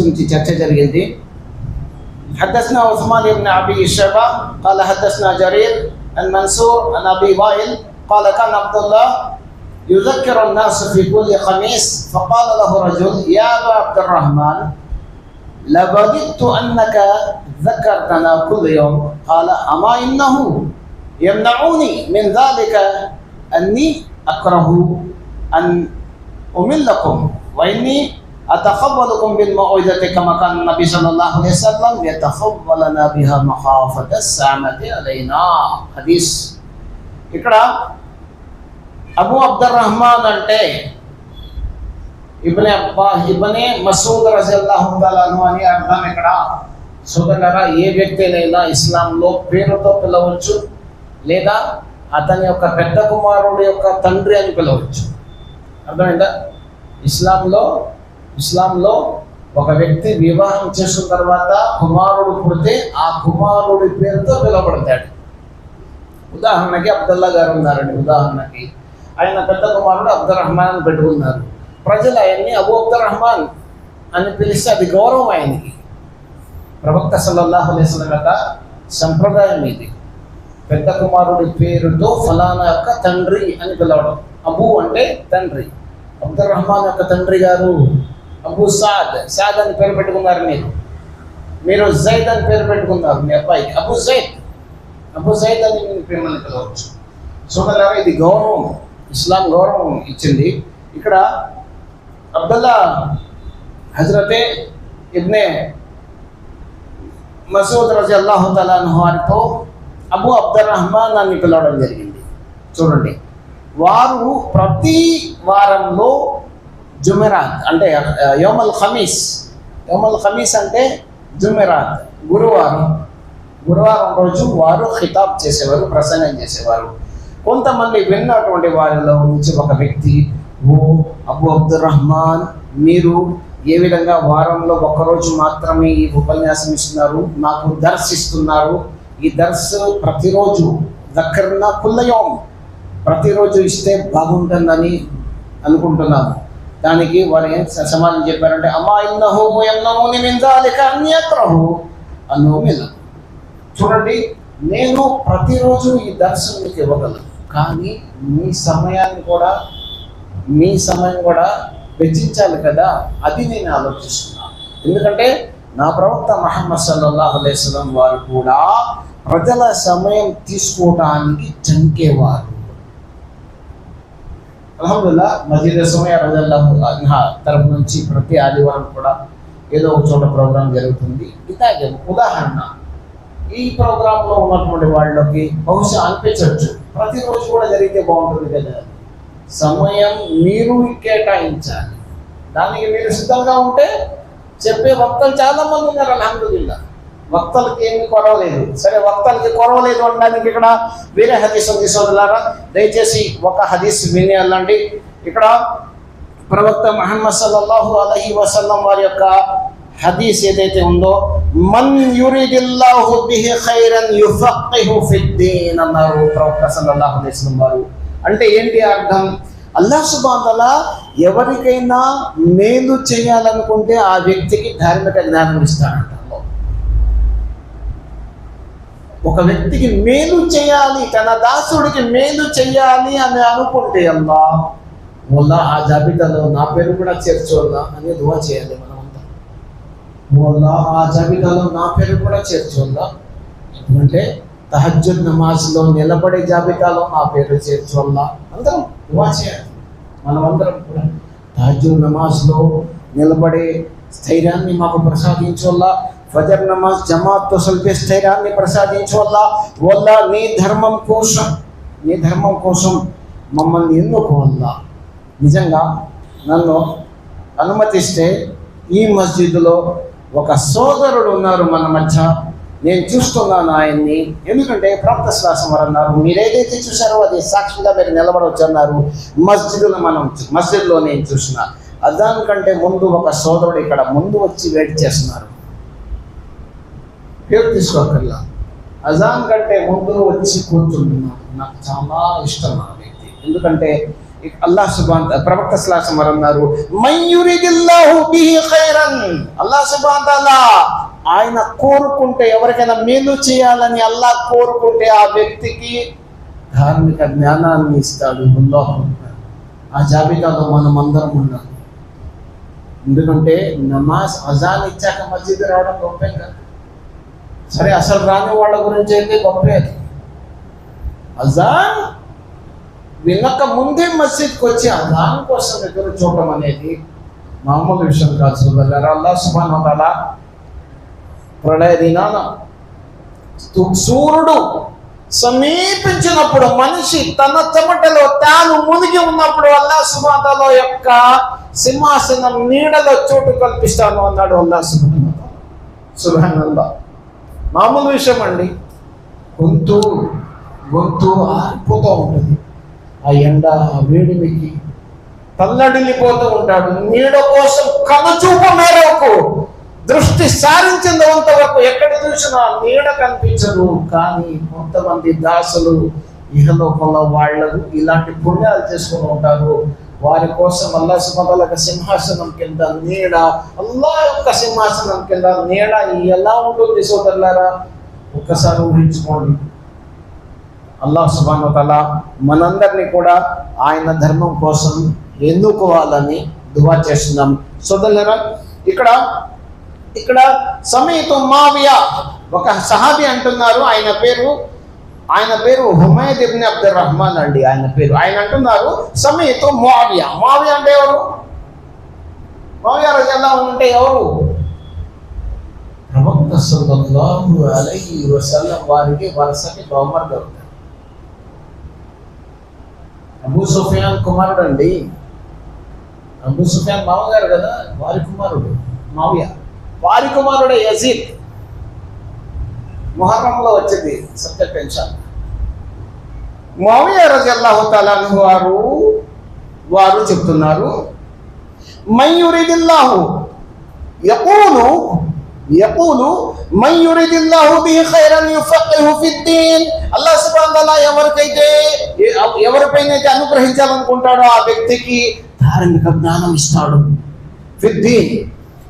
గురించి చర్చ జరిగింది حدثنا عثمان بن ابي شيبه قال حدثنا جرير عن منصور عن ابي وائل قال كان عبد الله يذكر الناس في كل خميس فقال له رجل يا ابا عبد الرحمن لوددت انك ذكرتنا كل يوم قال اما انه يمنعوني من ذلك اني اكره ان املكم واني أتخولكم بالموعظة كما كان النبي صلى الله عليه وسلم يتخولنا بها مخافة السامة علينا حديث ఇక్కడ అబు అబ్దుర్ రహమాన్ అంటే ఇబ్నే అబ్బా ఇబ్నే మసూద్ రజల్లాహు తాలాను అని అర్థం ఇక్కడ సోదరులారా ఏ వ్యక్తినైనా ఇస్లాంలో పేరుతో పిలవచ్చు లేదా అతని యొక్క పెద్ద కుమారుడు యొక్క తండ్రి అని పిలవచ్చు అర్థమైందా ఇస్లాంలో ఇస్లాంలో ఒక వ్యక్తి వివాహం చేసిన తర్వాత కుమారుడు పుడితే ఆ కుమారుడి పేరుతో పిలువబడతాడు. ఉదాహరణకి అబ్దుల్లా గారు ఉన్నారండి ఉదాహరణకి. ఆయన పెద్ద కుమారుడు అబ్దుల్ రహమాన్ అని పెట్టుకున్నారు. ప్రజలు ఆయన్ని అబు అబ్దుల్ రహమాన్ అని పిలిస్తే అది గౌరవం ఆయనకి. ప్రవక్త సల్లల్లాహు అలైస్లం యొక్క సంప్రదాయం ఇది. పెద్ద కుమారుడి పేరుతో ఫలానా యొక్క తండ్రి అని పిలవడం. అబు అంటే తండ్రి. అబ్దుల్ రహమాన్ యొక్క తండ్రి గారు అబు సాద్ సాద్ అని పేరు పెట్టుకున్నారు మీరు. మీరు జైద్ అని పేరు పెట్టుకున్నారు మీ అబ్బాయికి. అబు జైద్. అబు జైద్ అని మీరు మిమ్మల్ని పిలవచ్చు. చూడలేరా ఇది గౌరవం. ఇస్లాం గౌరవం ఇచ్చింది. ఇక్కడ అబ్దుల్లా హజరతే ఇబ్నే మసూద్ రజీ అల్లాహు వారితో అబు అబ్దుల్ రహమాన్ అని పిలవడం జరిగింది. చూడండి. వారు ప్రతి వారంలో జుమెరాత్ అంటే యోమల్ ఖమీస్. యోమల్ ఖమీస్ అంటే జుమెరాత్ గురువారం. గురువారం రోజు వారు ఖితాబ్ చేసేవారు ప్రసంగం చేసేవారు. కొంతమంది విన్నటువంటి వారిలో నుంచి ఒక వ్యక్తి ఓ అబు అబ్దుల్ రహమాన్ మీరు ఏ విధంగా వారంలో ఒకరోజు మాత్రమే ఈ ఉపన్యాసం ఇస్తున్నారు? నాకు దర్శిస్తున్నారు. ఈ దర్శ ప్రతిరోజు దక్కర్న కుల్లయోం ప్రతిరోజు ఇస్తే బాగుంటుందని అనుకుంటున్నాను. దానికి వాళ్ళు ఏం సమాధానం చెప్పారంటే అమ్మా ఇన్నహు ఎన్నహుని మిందాలిక అన్యత్రహు అన్నో మిల్ల చూడండి నేను ప్రతిరోజు ఈ దర్శనం మీకు ఇవ్వగలను. కానీ మీ సమయాన్ని కూడా మీ సమయం కూడా వెచ్చించాలి కదా అది నేను ఆలోచిస్తున్నాను. ఎందుకంటే నా ప్రవక్త మహమ్మద్ సల్లల్లాహు అలైస్లం వారు కూడా ప్రజల సమయం తీసుకోవడానికి చంకేవారు. అల్హమ్దుల్లా మజీద్ సమయ రజల్లాహు అన్హా తరపు నుంచి ప్రతి ఆదివారం కూడా ఏదో ఒక చోట ప్రోగ్రాం జరుగుతుంది. ఇలాగే ఉదాహరణ. ఈ ప్రోగ్రాంలో ఉన్నటువంటి వాళ్ళకి బహుశా అనిపించవచ్చు ప్రతిరోజు కూడా జరిగితే బాగుంటుంది కదా. సమయం మీరు కేటాయించాలి. దానికి మీరు సిద్ధంగా ఉంటే చెప్పే భక్తులు చాలా మంది ఉన్నారు అల్హమ్దుల్లా. వక్తలకి ఏమి కొరవలేదు సరే వక్తలకి కొరవలేదు అనడానికి ఇక్కడ వేరే హదీస్ తీసుకున్నారా దయచేసి ఒక హదీస్ విని వెళ్ళండి. ఇక్కడ ప్రవక్త మహమ్మద్ సల్లల్లాహు అలహి వసల్లం వారి యొక్క హదీస్ ఏదైతే ఉందో మన్ యురిదిల్లాహు బిహి ఖైరన్ యుఫక్కిహు ఫిద్దీన్ అన్నారు ప్రవక్త సల్లల్లాహు అలైహి వసల్లం వారు. అంటే ఏంటి అర్థం? అల్లాహ్ సుబాంతల ఎవరికైనా మేలు చేయాలనుకుంటే ఆ వ్యక్తికి ధార్మిక జ్ఞానం ఇస్తాడంట అల్లాహ్. ఒక వ్యక్తికి మేలు చేయాలి తన దాసుడికి మేలు చేయాలి అని అనుకుంటే అల్లా మొల్లా ఆ జాబితాలో నా పేరు కూడా చేర్చోల్లా అని దువా చేయాలి మనమంతా. మొల్లా ఆ జాబితాలో నా పేరు కూడా చేర్చోల్లా ఎందుకంటే తహజ్జుద్ నమాజ్లో నిలబడే జాబితాలో నా పేరు చేర్చోల్లా అందరం దువా చేయాలి. మనమందరం కూడా తహజ్జుద్ నమాజ్లో నిలబడే స్థైర్యాన్ని మాకు ప్రసాదించోల్లా ఫజర్ నమాజ్ జమాత్తో సల్పే స్థైర్యాన్ని ప్రసాదించవల్ల వల్ల నీ ధర్మం కోసం నీ ధర్మం కోసం మమ్మల్ని ఎన్నుకోవల్ల నిజంగా నన్ను అనుమతిస్తే ఈ మస్జిద్లో ఒక సోదరుడు ఉన్నారు మన మధ్య. నేను చూస్తున్నాను ఆయన్ని. ఎందుకంటే ప్రాప్త శ్వాసం వారు అన్నారు మీరు ఏదైతే చూసారో అది సాక్షిగా మీరు నిలబడవచ్చు అన్నారు. మస్జిద్లో మనం మస్జిద్లో నేను చూసిన. దానికంటే ముందు ఒక సోదరుడు ఇక్కడ ముందు వచ్చి వెయిట్ చేస్తున్నారు. పేరు తీసుకోకర్లా. అజాన్ కంటే ముందు వచ్చి కూర్చుంటున్నాను నాకు. చాలా ఇష్టం ఆ వ్యక్తి. ఎందుకంటే అల్లాహ్ సుబాన్ ప్రవక్త శ్లాసం వారు అన్నారు మయూరిదిల్లాహు బిహి ఖైరన్ సుబాన్ ఆయన కోరుకుంటే ఎవరికైనా మేలు చేయాలని అల్లాహ్ కోరుకుంటే ఆ వ్యక్తికి ధార్మిక జ్ఞానాన్ని ఇస్తాడు. అల్లాహ్ ఆ జాబితాలో మనం అందరం ఉన్నాం. ఎందుకంటే నమాజ్ అజాన్ ఇచ్చాక మస్జిద్ రావడం గొప్పే కదా. సరే అసలు రాని వాళ్ళ గురించి అయితే గొప్పే. అజాన్ వినక ముందే మస్జిద్కి వచ్చి అజాన్ కోసం ఎదురు చూడడం అనేది మామూలు విషయం కాదు సోదరులారా. అల్లా సుబాన్ అలా ప్రళయ దినాన సూర్యుడు సమీపించినప్పుడు మనిషి తన చెమటలో తాను మునిగి ఉన్నప్పుడు అల్లా సుబాతలో యొక్క సింహాసనం నీడలో చోటు కల్పిస్తాను అన్నాడు అల్లా సుభాన్ సుభాన్ అల్లా మామూలు విషయం అండి. గొంతు గొంతు ఆరిపోతూ ఉంటుంది. ఆ ఎండ ఆ వేడిమికి తల్లడిల్లిపోతూ ఉంటాడు. నీడ కోసం కనుచూపు మేరకు దృష్టి సారించినంత వరకు ఎక్కడ చూసినా నీడ కనిపించదు. కానీ కొంతమంది దాసులు ఇహలోకంలో వాళ్ళు ఇలాంటి పుణ్యాలు చేసుకుని ఉంటారు. వారి కోసం అల్లా సుమతల సింహాసనం కింద నీడ అల్లా యొక్క సింహాసనం కింద నీడ ఎలా ఉంటుంది సోదరులారా? ఒక్కసారి ఊహించుకోండి. అల్లాహ్ సుబాను తల మనందరినీ కూడా ఆయన ధర్మం కోసం ఎన్నుకోవాలని దువా చేస్తున్నాం. సోదరులరా ఇక్కడ ఇక్కడ సమీతం మావియా ఒక సహాబి అంటున్నారు. ఆయన పేరు ఆయన పేరు హుమైద్ ఇబ్న్ అబ్దుల్ రహమాన్ అండి ఆయన పేరు. ఆయన అంటున్నారు సమేతం మావియా మావియా అంటే ఎవరు? మావియా రజల్లా అంటే ఎవరు? ప్రవక్త సల్లల్లాహు అలైహి వసల్లం వారికి వరుసకి బహుమతి దొరుకుతారు. అబూ సుఫియాన్ కుమారుడు అండి. అబూ సుఫియాన్ మామగారు కదా? వారి కుమారుడు. మావియా వారి కుమారుడే యజీద్. మొహర్రంలో వచ్చింది సబ్జెక్ట్ పెన్షన్. మావియా రజల్లాహు తాలాను వారు వారు చెప్తున్నారు మయూరిదిల్లాహు యకూలు యకూలు మయూరిదిల్లాహు బిహి ఖైరన్ యుఫక్కిహు ఫిద్దీన్ అల్లాహ్ సుబ్హానహు తాలా ఎవరికైతే ఎవరిపైన ఎవరిపైనైతే అనుగ్రహించాలనుకుంటాడో ఆ వ్యక్తికి ధార్మిక జ్ఞానం ఇస్తాడు. ఫిద్దీన్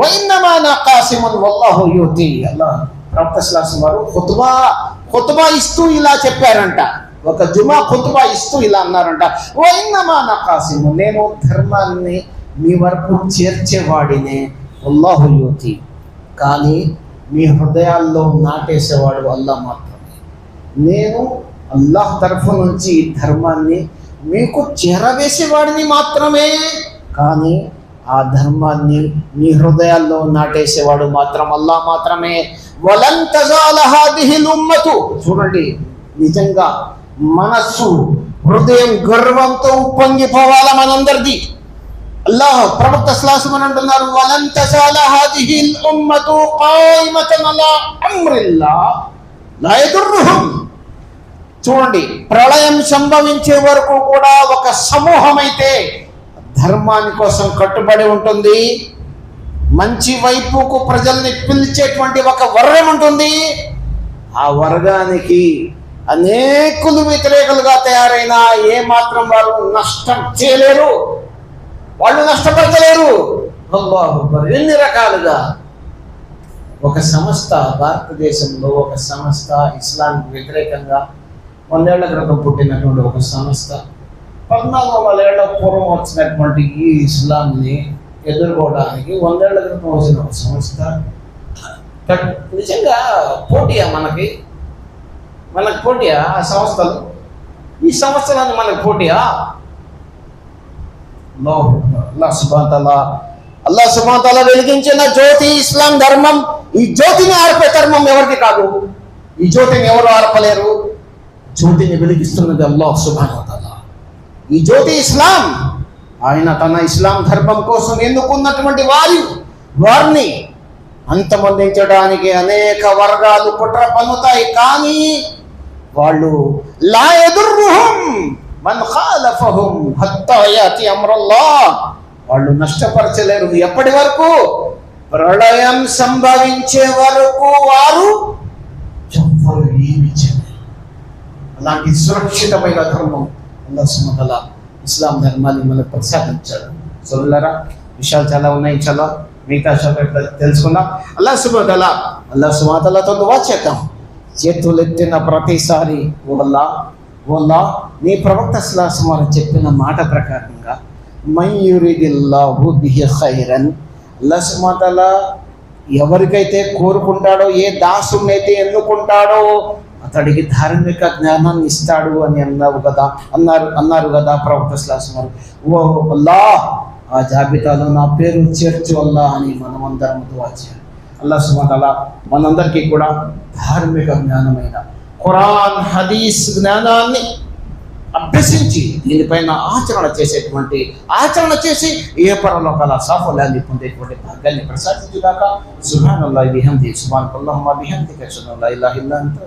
వైన్నమా నా కాసిమున్ వల్లాహు యూతి. అల్లాహ్ ప్రవక్త వారు ఖుత్బా ఖుత్బా ఇస్తూ ఇలా చెప్పారంట. ఒక జుమా ఖుత్బా ఇస్తూ ఇలా అన్నారంట. వైన్నమా నా నేను ధర్మాన్ని మీ వరకు చేర్చేవాడినే. వల్లాహు యూతి. కానీ మీ హృదయాల్లో నాటేసేవాడు అల్లా మాత్రమే. నేను అల్లాహ్ తరఫు నుంచి ఈ ధర్మాన్ని మీకు చేరవేసేవాడిని మాత్రమే. కానీ ఆ ధర్మాన్ని మీ హృదయాల్లో నాటేసేవాడు మాత్రం అల్లా మాత్రమే. చూడండి నిజంగా మనస్సు హృదయం గర్వంతో ఉప్పొంగిపోవాల మనందరిది? అల్లాహ్ ప్రవక్త శ్లాసం అంటున్నారు వలం తజాల హాదిహిల్ ఉమ్మతు ఖాయిమతన్ అలా అమ్రిల్లా లా యదుర్రుహుం. చూడండి ప్రళయం సంభవించే వరకు కూడా ఒక సమూహం అయితే ధర్మాని కోసం కట్టుబడి ఉంటుంది. మంచి వైపుకు ప్రజల్ని పిలిచేటువంటి ఒక వర్గం ఉంటుంది. ఆ వర్గానికి అనేకులు వ్యతిరేకులుగా తయారైన ఏ మాత్రం వారు నష్టం చేయలేరు. వాళ్ళు నష్టపరచలేరు. ఎన్ని రకాలుగా ఒక సంస్థ భారతదేశంలో ఒక సంస్థ ఇస్లాంకి వ్యతిరేకంగా వందేళ్ళ క్రితం పుట్టినటువంటి ఒక సంస్థ పద్నాలుగు వందల ఏళ్ళ పూర్వం వచ్చినటువంటి ఈ ఇస్లాంని ఎదుర్కోవడానికి వందేళ్ళ క్రితం వచ్చిన ఒక సంస్థ. నిజంగా పోటీయా మనకి? మనకు పోటీయా ఆ సంస్థలు? ఈ సంస్థలన్నీ మనకు పోటీయా. అల్లాహ్ సుబాతలా అల్లాహ్ సుబాతలా వెలిగించిన జ్యోతి ఇస్లాం ధర్మం ఈ జ్యోతిని ఆర్పే ధర్మం ఎవరికి కాదు? ఈ జ్యోతిని ఎవరు ఆర్పలేరు? జ్యోతిని వెలిగిస్తున్నది అల్లాహ్ సుబాతలా ఈ జ్యోతి ఇస్లాం ఆయన తన ఇస్లాం ధర్మం కోసం ఎన్నుకున్నటువంటి వారి? వారిని అంతమొందించడానికి అనేక వర్గాలు కుట్ర పన్నుతాయి. కానీ వాళ్ళు లా ఎదుర్రుహం మన్ ఖాలఫహుం హత్తా యాతి వాళ్ళు నష్టపరచలేరు. ఎప్పటి వరకు? ప్రళయం సంభవించే వరకు వారు ఎవ్వరు ఏమి చేయలేరు. అలాంటి సురక్షితమైన ధర్మం అల్లా సుమతలా ఇస్లాం ధర్మాన్ని మనకు ప్రసాదించాడు. సోదరులారా విషయాలు చాలా ఉన్నాయి చాలా మిగతా తెలుసుకుందాం. అల్లా సుబదల అల్లా సుమాతలతో దువా చేద్దాం. చేతులు ఎత్తిన ప్రతిసారి వల్ల వల్ల నీ ప్రవక్త స్లాసం వారు చెప్పిన మాట ప్రకారంగా మయూరిదిల్లాహు బిహి ఖైరన్ అల్లా సుమాతల ఎవరికైతే కోరుకుంటాడో ఏ దాసునైతే ఎన్నుకుంటాడో అతడికి ధార్మిక జ్ఞానాన్ని ఇస్తాడు అని అన్నావు కదా అన్నారు అన్నారు కదా ప్రవక్త శ్లాసం వారు ఓ అల్లా ఆ జాబితాలో నా పేరు చేర్చు అల్లా అని మనమందరం దువా చేయాలి. అల్లా సుమతల మనందరికీ కూడా ధార్మిక జ్ఞానమైన ఖురాన్ హదీస్ జ్ఞానాన్ని అభ్యసించి దీనిపైన ఆచరణ చేసేటువంటి ఆచరణ చేసి ఏ పరలోకాల సాఫల్యాన్ని పొందేటువంటి భాగ్యాన్ని ప్రసాదించుగాక. సుభాన్ అల్లా బిహంది సుభాన్ అల్లాహ్ బిహంది కషన్ అల్లా ఇల్లా ఇల్లా అంతా